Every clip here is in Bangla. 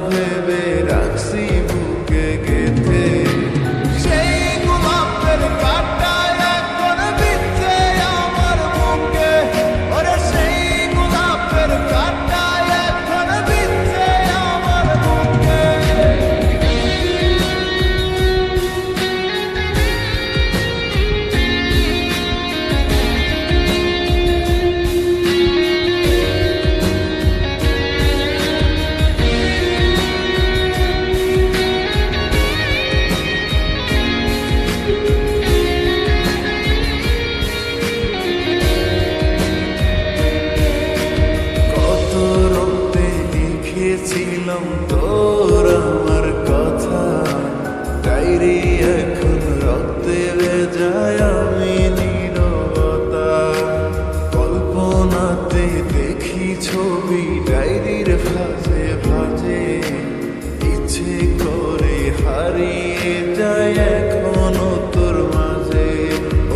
love him. ছিলাম তোর আমার কথা। তাই রে, এখন রক্তে যায় আমি নীরবতা। কল্পনাতে দেখি ছবি, ডায়রির ভাজে ভাজে ইচ্ছে করে হারিয়ে যায় এখনও তোর মাঝে।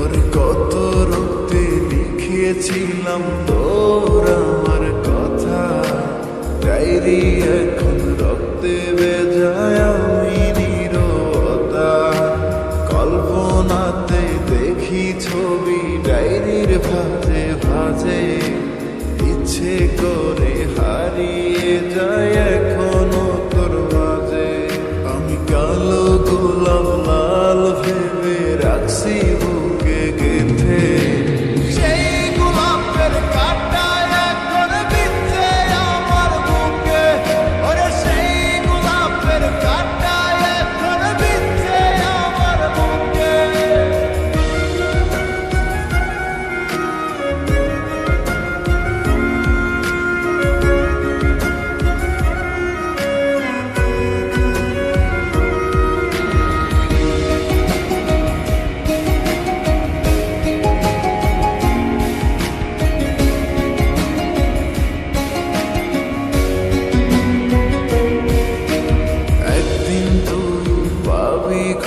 ওর কত রক্তে লিখেছিলাম ডায়েরি এখন রক্তে বেজায় আমি নিরতা কল্পনাতে দেখি ছবি ডায়েরির ভাজে ভাজে। ইচ্ছে করে হারিয়ে যায় এখনও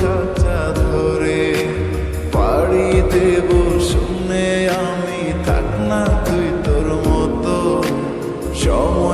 কাঁচা ধরে পাড়ি দেব শুনে আমি থাক না তুই তোর মতো। সময়